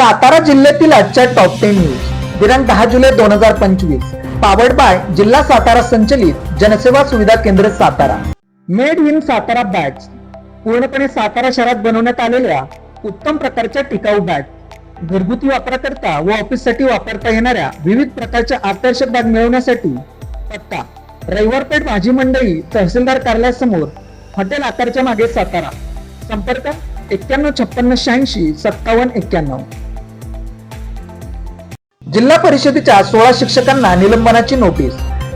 सातारा जिल्ह्यातील आजच्या top ten news दिनांक दहा जुलै दोन हजार पंचवीस. पावर्ड बाय जिल्हा सातारा संचलित जनसेवा सुविधा केंद्र Satara. Made in Satara bags पूर्णपणे सातारा शहरात बनवण्यात आलेल्या उत्तम प्रकारच्या टिकाऊ बॅग घरगुती वापराकरता व ऑफिससाठी वापरता येणाऱ्या विविध प्रकारच्या आकर्षक बॅग मिळवण्यासाठी पत्ता. रविवारपेठ भाजी मंडई तहसीलदार कार्यालयासमोर हॉटेल आकारच्या मागे सातारा. संपर्क एक्क्याण्णव छप्पन्न शहाऐंशी सत्तावन्न एक्क्याण्णव. जिल्हा परिषदेच्या सोळा शिक्षकांना निलंबनाची नोटीस.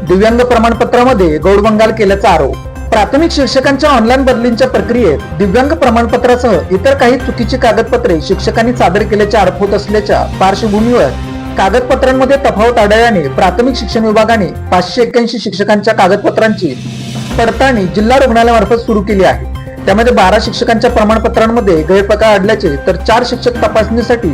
दिव्यांग प्रमाणपत्रामध्ये गौडबंगाल केल्याचा आरोप. प्राथमिक शिक्षकांच्या ऑनलाईन बदलींच्या प्रक्रियेत दिव्यांग प्रमाणपत्रासह इतर काही चुकीची कागदपत्रे शिक्षकांनी सादर केल्याचे आरोप होत असल्याच्या पार्श्वभूमीवर कागदपत्रांमध्ये तफावत आढळल्याने प्राथमिक शिक्षण विभागाने पाचशे एक्क्याऐंशी शिक्षकांच्या कागदपत्रांची पडताळणी जिल्हा रुग्णालयामार्फत सुरू केली आहे. त्यामध्ये बारा शिक्षकांच्या प्रमाणपत्रांमध्ये गैरप्रकार आढळल्याचे तर चार शिक्षक तपासणीसाठी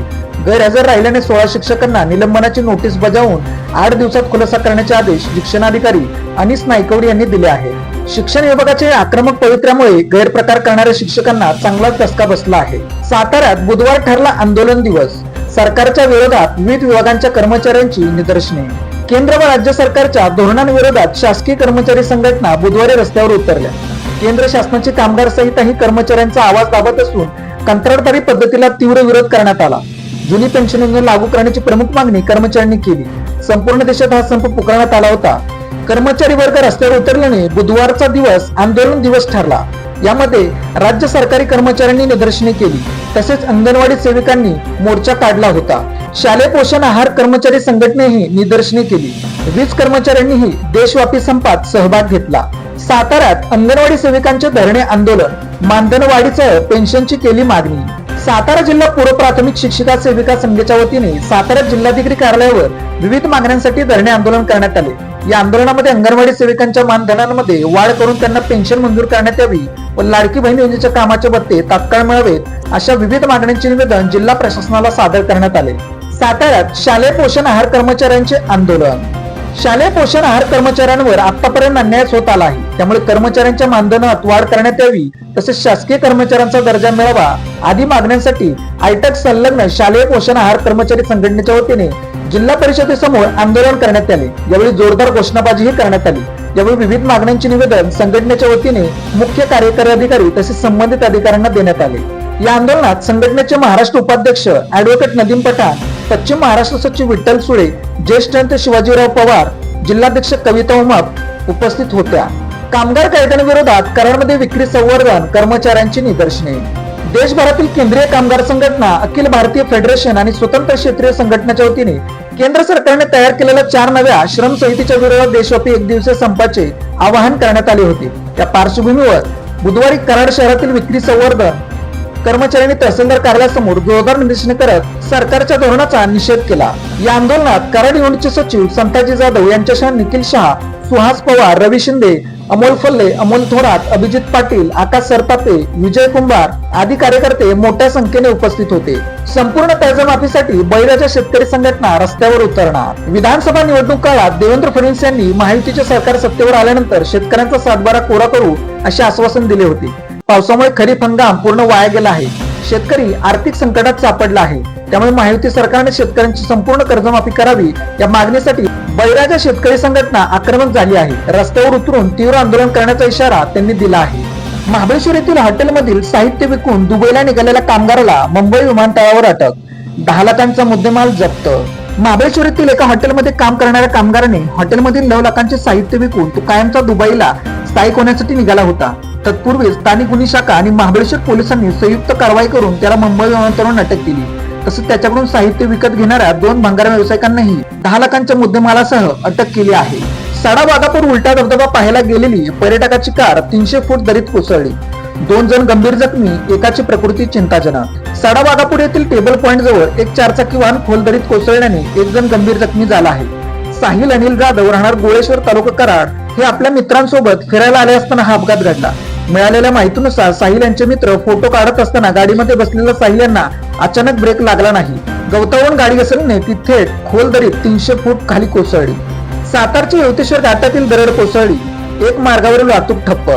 गैरहजर राहिल्याने सोळा शिक्षकांना निलंबनाची नोटीस बजावून आठ दिवसात खुलासा करण्याचे आदेश शिक्षणाधिकारी अनिस नायकवडी यांनी दिले आहे. शिक्षण विभागाचे आक्रमक पवित्र्यामुळे गैरप्रकार करणाऱ्या शिक्षकांना चांगलाच धसका बसला आहे. साताऱ्यात बुधवार ठरला आंदोलन दिवस. सरकारच्या विरोधात विविध विभागांच्या कर्मचाऱ्यांची निदर्शने. केंद्र व राज्य सरकारच्या धोरणांविरोधात शासकीय कर्मचारी संघटना बुधवारी रस्त्यावर उतरल्या. केंद्र शासनाचे कामगार सहितही कर्मचाऱ्यांचा आवाज दाबत असून कंत्राटदारी पद्धतीला तीव्र विरोध करण्यात आला. जुनी पेन्शन योजना लागू करण्याची प्रमुख मागणी कर्मचाऱ्यांनी केली. संपूर्ण देशात हा संप पुकारण्यात आला होता. कर्मचारी वर्ग रस्त्यावर उतरल्याने बुधवारचा दिवस आंदोलन दिवस ठरला. यामध्ये राज्य सरकारी कर्मचाऱ्यांनी निदर्शने केली. तसेच अंगणवाडी सेविकांनी मोर्चा काढला होता. शालेय पोषण आहार कर्मचारी संघटनेही निदर्शने केली. वीज कर्मचाऱ्यांनीही देशव्यापी संपात सहभाग घेतला. साताऱ्यात अंगणवाडी सेविकांचे धरणे आंदोलन मानधनवाढीसह पेन्शनची केली मागणी. सातारा जिल्हा पूर्व प्राथमिक शिक्षिका सेविका संघाच्या वतीने सातारा जिल्हाधिकारी कार्यालयावर विविध मागण्यांसाठी धरणे आंदोलन करण्यात आले. या आंदोलनामध्ये अंगणवाडी सेविकांच्या मानधनांमध्ये वाढ करून त्यांना पेन्शन मंजूर करण्यात यावी व लाडकी बहीण योजनेच्या कामाचे भत्ते तात्काळ मिळावेत अशा विविध मागण्यांचे निवेदन जिल्हा प्रशासनाला सादर करण्यात आले. साताऱ्यात शालेय पोषण आहार कर्मचाऱ्यांचे आंदोलन. शालेय पोषण आहार कर्मचाऱ्यांवर आतापर्यंत अन्यायच होत आला आहे. त्यामुळे कर्मचाऱ्यांच्या मानधनात वाढ करण्यात यावी तसेच शासकीय कर्मचाऱ्यांचा दर्जा मिळावा आदी मागण्यांसाठी आयटक संलग्न शालेय पोषण आहार कर्मचारी संघटनेच्या वतीने जिल्हा परिषदेसमोर आंदोलन करण्यात आले. यावेळी जोरदार घोषणाबाजीही करण्यात आली. यावेळी विविध मागण्यांचे निवेदन संघटनेच्या वतीने मुख्य कार्यकारी अधिकारी तसेच संबंधित अधिकाऱ्यांना देण्यात आले. या आंदोलनात संघटनेचे महाराष्ट्र उपाध्यक्ष ऍडव्होकेट नदीम पठाण पश्चिम महाराष्ट्र सचिव विठ्ठल सुळे ज्येष्ठ नेते शिवाजीराव पवार जिल्हाध्यक्ष कविता उमाप उपस्थित होत्या. कामगार कायद्यांविरोधात कराडमध्ये विक्री संवर्धन कर्मचाऱ्यांची निदर्शने. देशभरातील केंद्रीय कामगार संघटना अखिल भारतीय फेडरेशन आणि स्वतंत्र क्षेत्रीय संघटनेच्या वतीने केंद्र सरकारने तयार केलेल्या चार नव्या श्रम संहितेच्या विरोधात देशव्यापी एक दिवसीय संपाचे आवाहन करण्यात आले होते. त्या पार्श्वभूमीवर बुधवारी कराड शहरातील विक्री संवर्धन कर्मचाऱ्यांनी तहसीलदार कार्यालयासमोर जोरदार निदर्शने करत सरकारच्या धोरणाचा निषेध केला. या आंदोलनात कराड युनिटचे सचिव संताजी जाधव यांच्यासह निखिल शहा सुहास पवार रवी शिंदे अमोल फल्ले अमोल थोरात अभिजित पाटील आकाश सरपाते विजय कुंभार आदी कार्यकर्ते मोठ्या संख्येने उपस्थित होते. संपूर्ण कर्जमाफीसाठी बैराच्या शेतकरी संघटना रस्त्यावर उतरणार. विधानसभा निवडणूक काळात देवेंद्र फडणवीस यांनी महायुतीचे सरकार सत्तेवर आल्यानंतर शेतकऱ्यांचा सातबारा कोरा करू असे आश्वासन दिले होते. पावसामुळे खरीप हंगाम पूर्ण वाया गेला आहे. शेतकरी आर्थिक संकटात सापडला आहे. त्यामुळे महायुती सरकारने शेतकऱ्यांची संपूर्ण कर्जमाफी करावी या मागणीसाठी बळीराजा शेतकरी संघटना आक्रमक झाली आहे. रस्त्यावर उतरून तीव्र आंदोलन करण्याचा इशारा त्यांनी दिला आहे. महाबळेश्वर येथील हॉटेलमधील साहित्य विकून दुबईला निघालेल्या कामगाराला मुंबई विमानतळावर अटक. दहा लाखांचा मुद्देमाल जप्त. महाबळेश्वर येथील एका हॉटेलमध्ये काम करणाऱ्या कामगाराने हॉटेलमधील नऊ लाखांचे साहित्य विकून तो कायमचा दुबईला स्थायिक होण्यासाठी निघाला होता. तत्पूर्वी स्थानिक गुन्हे शाखा आणि महाबळेश्वर पोलिसांनी संयुक्त कारवाई करून त्याला मुंबई विमानतळावरून अटक केली. तसेच त्याच्याकडून साहित्य विकत घेणाऱ्या दोन भंगार व्यावसायिकांनाही दहा लाखांच्या मुद्देमालासह अटक केली आहे. सडा बागापूर उलटा धबधबा पाहायला गेलेली पर्यटकाची कार तीनशे फूट दरीत कोसळली. दोन जण गंभीर जखमी एकाची प्रकृती चिंताजनक. सडा बागापूर येथील टेबल पॉइंट जवळ एक चारचाकी वाहन खोल दरीत कोसळल्याने एक जण गंभीर जखमी झाला आहे. साहिल अनिल जाधव राहणार गोळेश्वर तालुका कराड हे आपल्या मित्रांसोबत फिरायला आले असताना हा अपघात घडला. मिळालेल्या माहितीनुसार साहिल यांचे मित्र फोटो काढत असताना गाडीमध्ये बसलेल्या साहिल यांना अचानक ब्रेक लागला नाही. गवतावून गाडी घसरल्याने ती थेट खोल दरीत तीनशे फूट खाली कोसळली. सातारच्या युवतेश्वर घाटातील दरड कोसळली. एक मार्गावरील वाहतूक ठप्प.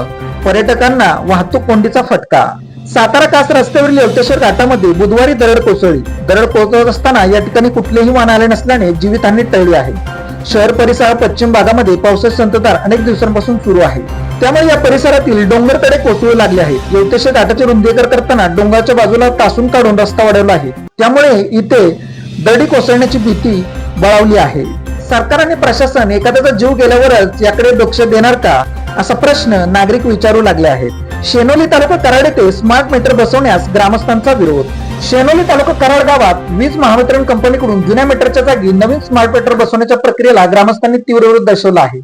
पर्यटकांना वाहतूक कोंडीचा फटका. सातारा कास रस्त्यावरील यवतेश्वर घाटामध्ये बुधवारी दरड कोसळली. दरड कोसळत असताना या ठिकाणी कुठलेही वाहन आले नसल्याने जीवितहानी टळली आहे. शहर परिसरात पश्चिम भागामध्ये पावसाची संततधार अनेक दिवसांपासून सुरू आहे. त्यामुळे या परिसरातील डोंगर डोंगरकडे कोसळू लागले आहेत. येवतेश्वर घाटाचे रुंदीकर करताना डोंगराच्या बाजूला तासून काढून रस्ता वाढवला आहे. त्यामुळे इथे दडी कोसळण्याची भीती बळावली आहे. सरकार आणि प्रशासन एखाद्याचा जीव गेल्यावरच याकडे लक्ष देणार का? असा प्रश्न नागरिक विचारू लागले आहेत. शेनोली तालुका कराड येथे स्मार्ट मीटर बसवण्यास ग्रामस्थांचा विरोध शेनोली तालुका कराड गावात वीज महावितरण कंपनीकडून जुन्या मीटरच्या जागी नवीन स्मार्ट मीटर बसवण्याच्या प्रक्रियेला ग्रामस्थांनी तीव्र विरोध दर्शवला आहे.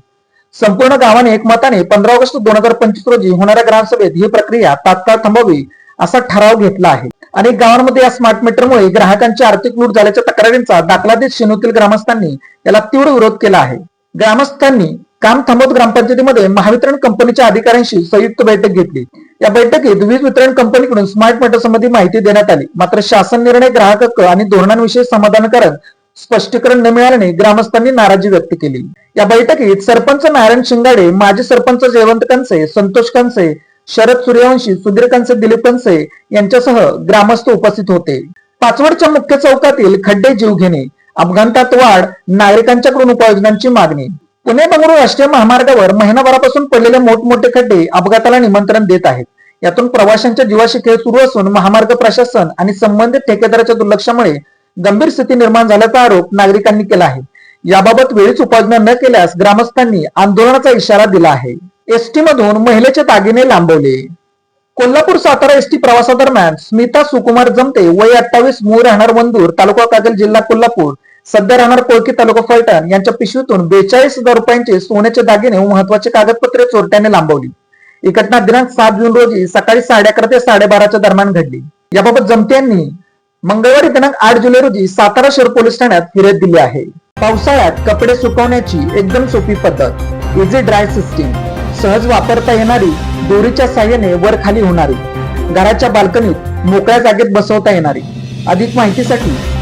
संपूर्ण गावाने एकमताने पंधरा ऑगस्ट दोन हजार पंचवीस रोजी होणाऱ्या ग्रामसभेत ही प्रक्रिया तात्काळ थांबवावी असा ठराव घेतला आहे. अनेक गावांमध्ये या स्मार्ट मीटरमुळे ग्राहकांची आर्थिक लूट झाल्याच्या तक्रारींचा दाखला देत शेनोतील ग्रामस्थांनी याला तीव्र विरोध केला आहे. ग्रामस्थांनी काम थांबवत ग्रामपंचायतीमध्ये महावितरण कंपनीच्या अधिकाऱ्यांशी संयुक्त बैठक घेतली. या बैठकीत वीज वितरण कंपनीकडून स्मार्ट मीटर संबंधी माहिती देण्यात आली. मात्र शासन निर्णय ग्राहक हक्क आणि धोरणांविषयी समाधानकारक स्पष्टीकरण न मिळाल्याने ग्रामस्थांनी नाराजी व्यक्त केली. या बैठकीत सरपंच नारायण शिंगाडे माजी सरपंच जयवंत कंसे संतोष कनसे शरद सूर्यवंशी सुधीर कनसे दिलीप कंसे यांच्यासह ग्रामस्थ उपस्थित होते. पाचवडच्या मुख्य चौकातील खड्डे जीव घेणे अपघातात वाढ नागरिकांच्याकडून उपाययोजनांची मागणी पुणे बंगळुरू राष्ट्रीय महामार्गावर महिनाभरापासून पडलेले मोठमोठे खड्डे अपघाताला निमंत्रण देत आहेत. यातून प्रवाशांच्या जीवाशी खेळ सुरू असून महामार्ग प्रशासन आणि संबंधित ठेकेदाराच्या दुर्लक्षामुळे गंभीर स्थिती निर्माण झाल्याचा आरोप नागरिकांनी केला आहे. याबाबत वेळीच उपाययोजना न केल्यास ग्रामस्थांनी आंदोलनाचा इशारा दिला आहे. एसटी मधून महिलेचे दागिने लांबवले. कोल्हापूर सातारा एसटी प्रवासादरम्यान स्मिता सुकुमार जमते वय अठ्ठावीस मूळ राहणार वंदूर तालुका कागल जिल्हा कोल्हापूर. सध्या राहणार कोळकी तालुका फलटण यांच्या पिशवीतून बेचाळीस हजार रुपयांचे सोन्याचे दागिने व महत्वाची कागदपत्रे चोरट्याने लांबवली. ही घटना दिनांक सात जून रोजी सकाळी साडे अकरा ते साडेबाराच्या दरम्यान घडली. याबाबत जमते यांनी मंगळवारी दिनांक आठ जुलै रोजी सातारा शहर पोलीस ठाण्यात फिर्याद दिली आहे. पावसाळ्यात कपडे सुकवण्याची एकदम सोपी पद्धत इझी ड्राय सिस्टीम सहज वापरता येणारी दोरीच्या साह्याने वर खाली होणारी घराच्या बाल्कनीत मोकळ्या जागेत बसवता येणारी. अधिक माहितीसाठी